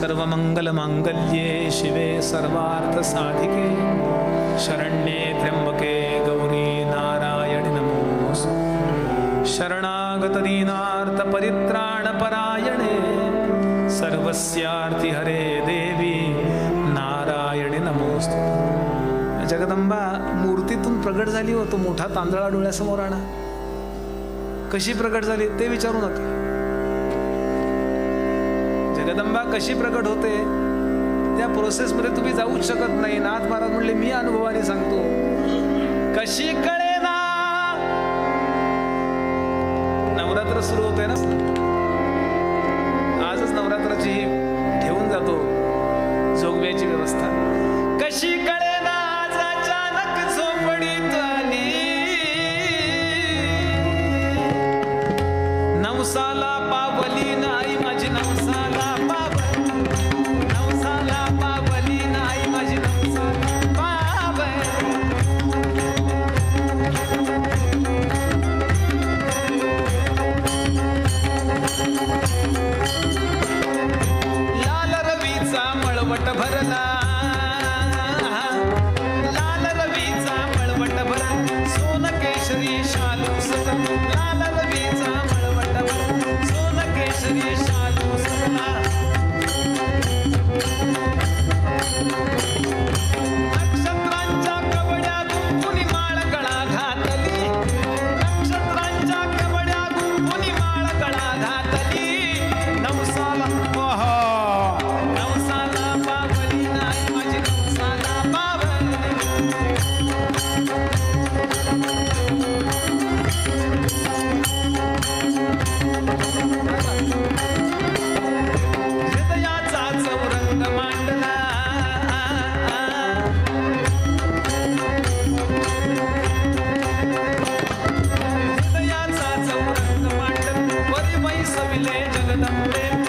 सर्वमङ्गलमाङ्गल्ये शिवे सर्वार्थसाधिके शरण्ये त्र्यम्बके गौरी नारायणि नमोऽस्तु सर्वस्यार्थी हरे देवी नारायणी नमोस्तु जगदंबा मूर्तीतून प्रगट झाली हो तो मोठा तांदळा डोळ्यासमोर आणा. कशी प्रगट झाली ते विचारू नका. जगदंबा कशी प्रकट होते? त्या प्रोसेसमध्ये तुम्ही जाऊच शकत नाही. नाथ महाराज म्हणले मी अनुभवाने सांगतो. कशी कळे ना? नवरात्र सुरू होते ना? आजच नवरात्राची ठेवून जातो जोगव्याची व्यवस्था. कशी कळे ना? आज अचानक झोपडीत आली. नवसाला पावली नाही माझी नवसाला. सोन केशरी शालू सविले बैसविले जगदंबे